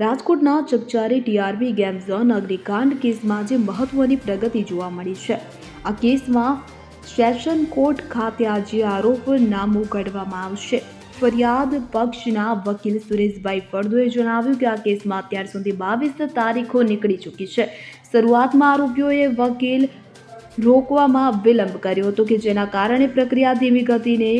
રાજકોટના ચકચારી TRB game zone અગ્નિકાંડ કેસમાં જે મહત્વની પ્રગતિ જોવા મળી છે. આ કેસમાં સેશન કોર્ટ ખાતે આજે આરોપનામું ઘડવામાં આવશે. ફરિયાદ પક્ષના વકીલ સુરેશભાઈ ફળદુએ જણાવ્યું કે આ કેસમાં અત્યાર સુધી બાવીસ તારીખો નીકળી ચૂકી છે. શરૂઆતમાં આરોપીઓએ વકીલ રોકવામાં વિલંબ કર્યો હતો કે જેના કારણે પ્રક્રિયા ધીમી ગતિને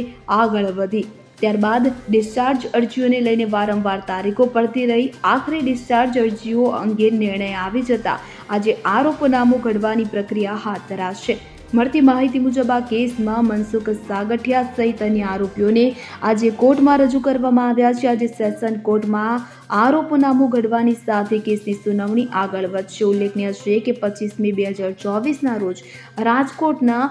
આગળ વધી. ત્યારબાદ ડિસ્ચાર્જ અરજીઓને લઈને વારંવાર તારીખો પડતી રહી. આખરે ડિસ્ચાર્જ અરજીઓ અંગે નિર્ણય આવી જતા આજે આરોપનામું ઘડવાની પ્રક્રિયા હાથ ધરાશે. મળતી માહિતી મુજબ આ કેસમાં મનસુખ સાગઠિયા સહિત અન્ય આરોપીઓને આજે કોર્ટમાં રજૂ કરવામાં આવ્યા છે. આજે સેશન કોર્ટમાં આરોપનામું ઘડવાની સાથે કેસની સુનાવણી આગળ વધશે. ઉલ્લેખનીય છે કે પચીસમી બે હજાર ચોવીસના રોજ રાજકોટના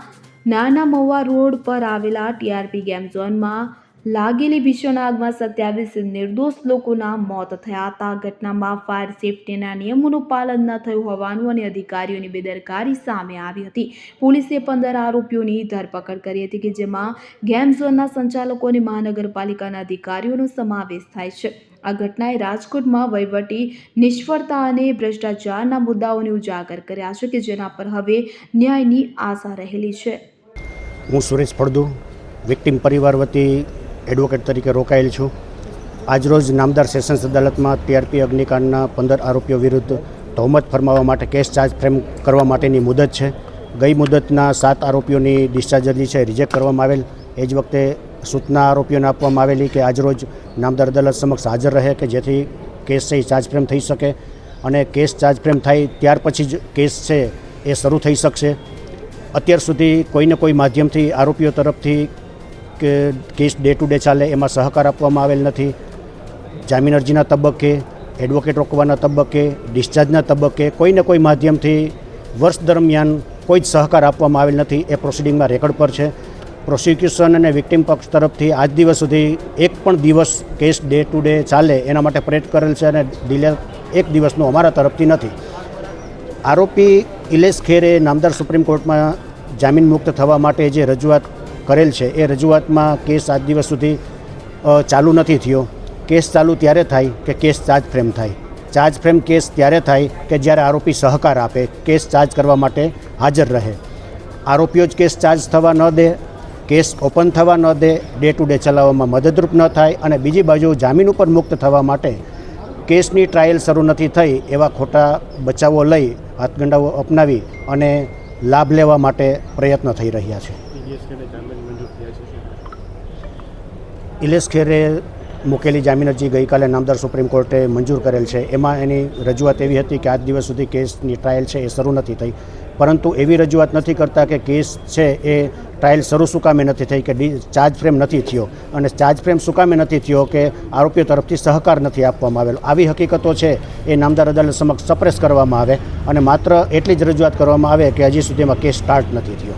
નાના મહુવા રોડ પર આવેલા ટીઆરપી ગેમ ઝોનમાં લાગેલી ભીષણ આગમાં સત્યાવીસ નિર્દોષ લોકોના મોત થયા. હતા ઘટનામાં ફાયર સેફટીના નિયમોનું પાલન ન થયું હોવાનું અને અધિકારીઓની બેદરકારી સામે આવી હતી. પોલીસે પંદર આરોપીઓની ધરપકડ કરી હતી કે જેમાં ગેમ ઝોનના સંચાલકો અને મહાનગરપાલિકાના અધિકારીઓનો સમાવેશ થાય છે. આ ઘટનાએ રાજકોટમાં વહીવટી નિષ્ફળતા અને ભ્રષ્ટાચારના મુદ્દાઓને ઉજાગર કર્યા છે કે જેના પર હવે ન્યાયની આશા રહેલી છે. હું સુરેશ ફળદુ, વિક્ટિમ પરિવાર વતી એડવોકેટ તરીકે રોકાયેલ છું. આજરોજ નામદાર સેશન્સ અદાલતમાં ટીઆરપી અગ્નિકાંડના પંદર આરોપીઓ વિરુદ્ધ તહોમત ફરમાવવા માટે કેસ ચાર્જ ફ્રેમ કરવા માટેની મુદત છે. ગઈ મુદતના સાત આરોપીઓની ડિસ્ચાર્જ અરજી છે, રિજેક્ટ કરવામાં આવેલ. એ જ વખતે સૂચના આરોપીઓને આપવામાં આવેલી કે આજરોજ નામદાર અદાલત સમક્ષ હાજર રહે કે જેથી કેસ છે એ ચાર્જ ફ્રેમ થઈ શકે અને કેસ ચાર્જ ફ્રેમ થાય ત્યાર પછી જ કેસ છે એ શરૂ થઈ શકશે. અત્યાર સુધી કોઈને કોઈ માધ્યમથી આરોપીઓ તરફથી કે કેસ ડે ટુ ડે ચાલે, એમાં સહકાર આપવામાં આવેલ નથી. જામીન અરજીના તબક્કે એડવોકેટ રોકવાના તબક્કે ડિસ્ચાર્જના તબક્કે કોઈને કોઈ માધ્યમથી વર્ષ દરમિયાન કોઈ જ સહકાર આપવામાં આવેલ નથી. એ પ્રોસિડિંગમાં રેકોર્ડ પર છે. પ્રોસિક્યુશન અને વિક્ટીમ પક્ષ તરફથી આજ દિવસ સુધી એક પણ દિવસ કેસ ડે ટુ ડે ચાલે એના માટે પ્રયત્ન કરેલ છે અને ડિલે એક દિવસનું અમારા તરફથી નથી. આરોપી ઇલેશ ખેરે નામદાર સુપ્રીમ કોર્ટમાં જામીન મુક્ત થવા માટે જે રજૂઆત કરેલ છે. એ રજૂઆતમાં કેસ આજ દિવસ સુધી ચાલુ નથી થયો. કેસ ચાલુ ત્યારે થાય કે કેસ ચાર્જ ફ્રેમ થાય. ચાર્જ ફ્રેમ કેસ ત્યારે થાય કે જ્યારે આરોપી સહકાર આપે. કેસ ચાર્જ કરવા માટે હાજર રહે. આરોપીઓ જ કેસ ચાર્જ થવા ન દે, કેસ ઓપન થવા ન દે, ડે ટુ ડે ચલાવવામાં મદદરૂપ ન થાય અને બીજી બાજુ જામીન ઉપર મુક્ત થવા માટે કેસની ટ્રાયલ શરૂ નથી થઈ એવા ખોટા બચાવો લઈ હાથગંડાઓ અપનાવી અને લાભ લેવા માટે પ્રયત્ન થઈ રહ્યા છે. ઇલેશ ખેરે મૂકેલી જામીન અરજી ગઈકાલે નામદાર સુપ્રીમ કોર્ટે મંજૂર કરેલ છે. એમાં એની રજૂઆત એવી હતી કે આજ દિવસ સુધી કેસની ટ્રાયલ છે એ શરૂ નથી થઈ. પરંતુ એવી રજૂઆત નથી કરતા કે કેસ છે એ ટ્રાયલ શરૂ શું કામે નથી થઈ, કે ચાર્જ ફ્રેમ નથી થયો. અને ચાર્જ ફ્રેમ શું કામે નથી થયો કે આરોપીઓ તરફથી સહકાર નથી આપવામાં આવેલો. આવી હકીકતો છે એ નામદાર અદાલત સમક્ષ સપ્રેસ કરવામાં આવે. અને માત્ર એટલી જ રજૂઆત કરવામાં આવે કે હજી સુધીમાં કેસ સ્ટાર્ટ નથી થયો.